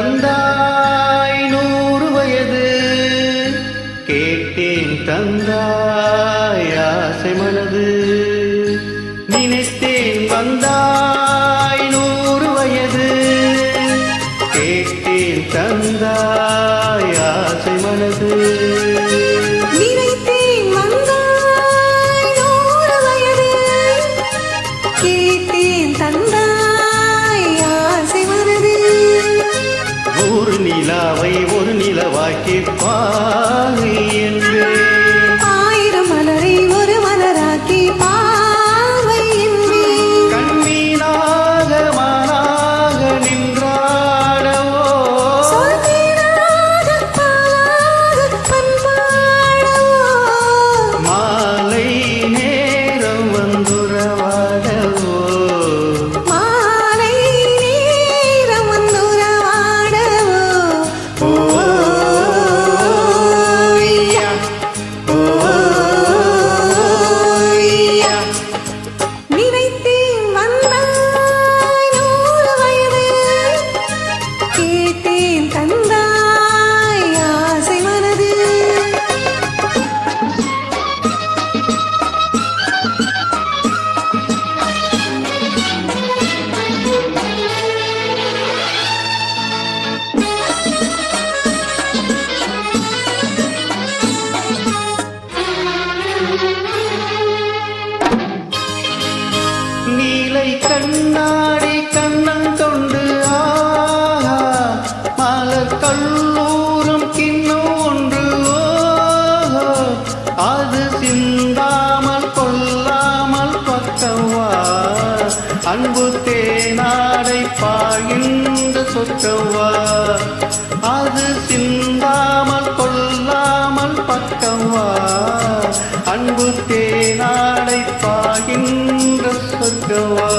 தந்தாய் நூறு வயது. கேட்டேன் தந்தாய் நிலாவை ஒரு நிலவாக்கி பாரு சொற்றவா? அன்பு தேனாடை பாயின்ற சொற்றவா? அது சிந்தாமல் கொல்லாமல் பக்கவா? அன்பு தேனாடை பாயின்ற சொற்றவா?